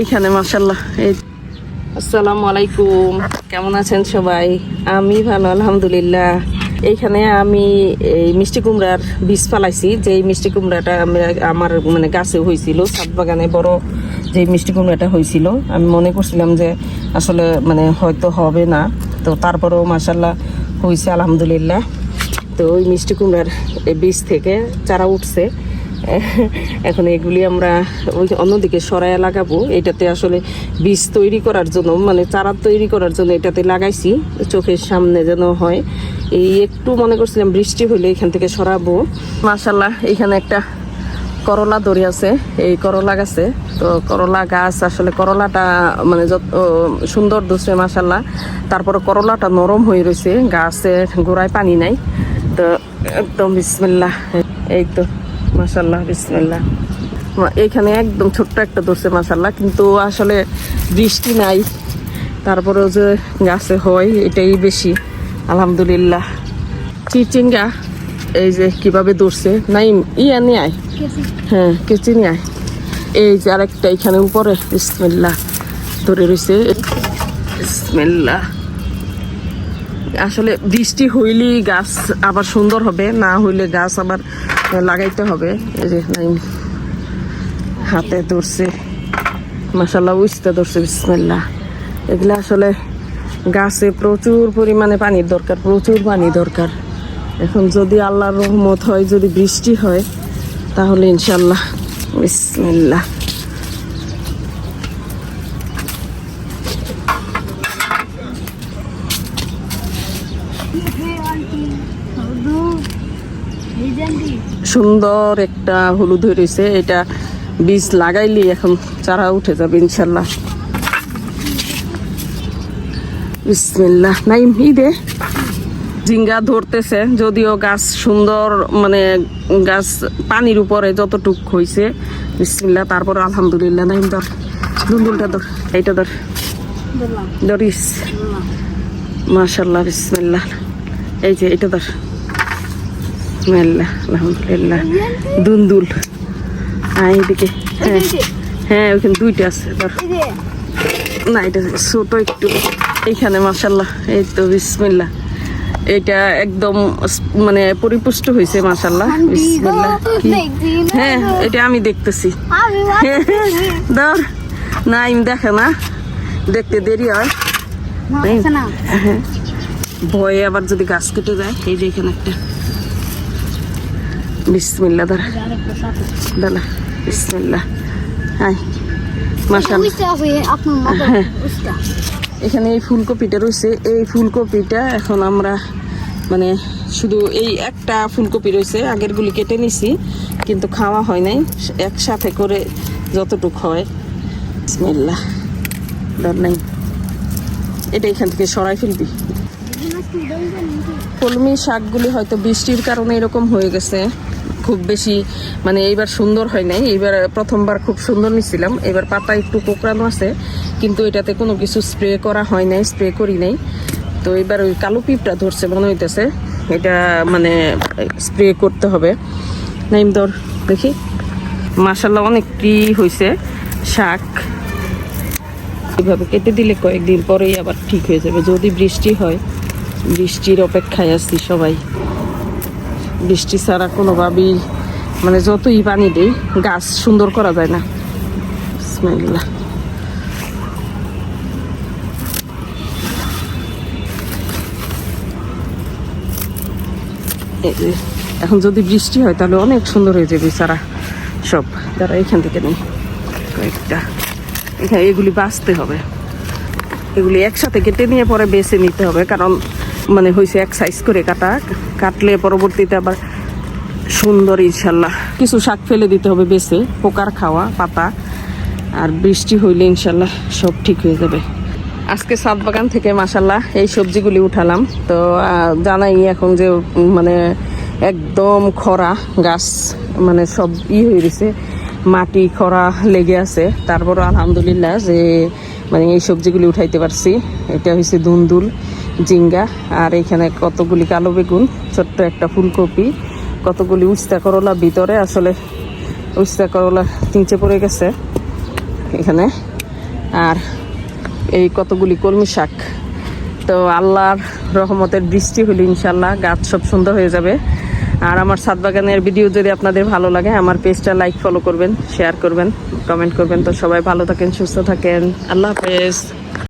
এইখানে মাসাল্লাহ এই আসসালামু আলাইকুম। কেমন আছেন সবাই? আমি ভালো আলহামদুলিল্লাহ। এইখানে আমি এই মিষ্টি কুমড়ার বীজ ফালাইছি। যে এই মিষ্টি কুমড়াটা আমার মানে গাছে হয়েছিল ছাদ বাগানে বড় যে মিষ্টি কুমড়াটা হয়েছিল আমি মনে করছিলাম যে আসলে মানে হয়তো হবে না। তো তারপরেও মাসাল্লাহ হয়েছে আলহামদুলিল্লাহ। তো ওই মিষ্টি কুমড়ার এই বীজ থেকে চারা উঠছে। এখন এগুলি আমরা ওই অন্যদিকে সরাইয়া লাগাবো। এটাতে আসলে বীজ তৈরি করার জন্য মানে চারা তৈরি করার জন্য এটাতে লাগাইছি। চোখের সামনে যেন হয়। এই একটু মনে করছিলাম বৃষ্টি হলে এখান থেকে সরাবো। মাশাল্লাহ এখানে একটা করলা দড়ি আছে। এই করলা গাছে, তো করলা গাছ আসলে করলাটা মানে যত সুন্দর ধরছে মাসাল্লাহ তারপরে করলাটা নরম হয়ে রয়েছে গাছের গোড়ায় পানি নাই। তো একদম বিসমিল্লাহ। এই তো। মাসাল্লাহ বিসমিল্লাহ। এইখানে একদম ছোট্ট একটা ধরছে মাসাল্লাহ কিন্তু আসলে বৃষ্টি নাই। তারপরেও যে গাছে হয় এটাই বেশি। আলহামদুলিল্লাহ। চিচিঙ্গা এই যে কীভাবে ধরছে নাই ইয়া নিয়ে আয়। হ্যাঁ কেচি নিয়ে আয়। এই যে আরেকটা এখানে উপরে বিসমিল্লাহ। ধরে রয়েছে বিসমিল্লাহ। আসলে বৃষ্টি হইলেই গাছ আবার সুন্দর হবে না হইলে গাছ আবার লাগাইতে হবে। এই যে হাতে ধরছে। মাসাল্লাহ উইসতে ধরছে বিসমেল্লা এগুলা আসলে গাছে প্রচুর পরিমাণে পানির দরকার, প্রচুর পানি দরকার। এখন যদি আল্লাহর রহমত হয়, যদি বৃষ্টি হয়, তাহলে ইনশাল্লাহ বিসমিল্লাহ। সুন্দর একটা হলুদ হয়ে রয়েছে। এটা বীজ লাগাইলি এখন চারা উঠে যাবে, ইনশাল্লাহ। বিসমিল্লাহ, নাইম ই দে। জিঙ্গা ধরতেছে, যদিও গাছ সুন্দর মানে গাছ পানির উপরে যতটুক হয়েছে বিসমিল্লাহ, তারপর আলহামদুলিল্লাহ, নাইম, ধর। দুন্দুলটা ধর, এইটা ধর। ধরিস। মাশাল্লাহ, বিসমিল্লাহ। এই যে, এটা ধর। বিসমিল্লাহ আলহামদুলিল্লাহ। দুন্দুল। আয় এদিকে। হ্যাঁ হ্যাঁ ওইখানে দুইটা আছে ধর। না এটা ছোট একটু। এইখানে মাসাল্লাহ এই তো বিসমিল্লাহ। এটা একদম মানে পরিপুষ্ট হয়েছে মাসাল্লাহ বিসমিল্লাহ? হ্যাঁ এটা আমি দেখতেছি। ধর না আমি দেখে না? দেখতে দেরি হয়। হ্যাঁ। ভয়ে আবার যদি গাছ কেটে যায় এই যে এখানে একটা। বিসমিল্লা দাঁড়া। দাঁড়া মাসাল্লাহ হ্যাঁ। এখানে এই ফুলকপিটা রয়েছে। এই ফুলকপিটা এখন আমরা মানে শুধু এই একটা ফুলকপি রয়েছে আগেরগুলি কেটে নিছি কিন্তু খাওয়া হয় নাই। একসাথে করে যতটুক হয়। বিসমিল্লাহ। ডর নাই। এটা এখান থেকে সরাই ফেলবি। কলমি শাকগুলি হয়তো বৃষ্টির কারণে এরকম হয়ে গেছে। খুব বেশি মানে এইবার সুন্দর হয় নাই। এইবার প্রথমবার খুব সুন্দর নিছিলাম। এবার পাতা একটু কোকড়ানো আছে, কিন্তু এটাতে কোনো কিছু স্প্রে করা হয় নাই স্প্রে করি নাই। তো এবার ওই কালো পিঁপড়া ধরছে, মনে হইতেছে। এটা মানে স্প্রে করতে হবে। নাইম ধর দেখি। মাসাল্লাহ অনেকটি হয়েছে শাক। এভাবে কেটে দিলে কয়েকদিন পরেই আবার ঠিক হয়ে যাবে। যদি বৃষ্টি হয় বৃষ্টির অপেক্ষায় আছি সবাই। বৃষ্টি ছাড়া কোনোভাবেই মানে যতই পানি দেই, গাছ সুন্দর করা যায় না। বিসমিল্লাহ। এখন যদি বৃষ্টি হয়, তাহলে অনেক সুন্দর হয়ে যাবে সারা সব। যারা এখান থেকে নেই। কয়েকটা। এখানে এগুলি বাঁচতে হবে। এগুলি একসাথে কেটে নিয়ে পরে বেছে নিতে হবে, কারণ মানে হয়েছে এক সাইজ করে কাটা। কাটলে পরবর্তীতে আবার সুন্দর ইনশাল্লাহ। কিছু শাক ফেলে দিতে হবে বেছে পোকার খাওয়া পাতা। আর বৃষ্টি হইলে ইনশাল্লাহ সব ঠিক হয়ে যাবে। আজকে সাত বাগান থেকে মাসাল্লাহ এই সবজিগুলি উঠালাম। তো জানাই এখন যে মানে একদম খরা গাছ মানে সব ই হয়ে গেছে। মাটি খরা লেগে আছে। তারপর আলহামদুলিল্লাহ যে মানে এই সবজিগুলি উঠাইতে পারছি। এটা হয়েছে দুন্দুল। জিঙ্গা আর এখানে কতগুলি কালো বেগুন, ছোট্ট একটা ফুলকপি, কতগুলি উস্তা করলা ভিতরে, আসলে উস্তা করলা নিচে পড়ে গেছে এখানে। আর এই কতগুলি কলমি শাক, তো আল্লাহর রহমতের বৃষ্টি হলে ইনশাল্লাহ গাছ সব সুন্দর হয়ে যাবে। আর আমার ছাদ বাগানের ভিডিও যদি আপনাদের ভালো লাগে, আমার পেজটা লাইক, ফলো করবেন, শেয়ার করবেন, কমেন্ট করবেন। তো সবাই ভালো থাকেন, সুস্থ থাকেন। আল্লাহ হাফেজ।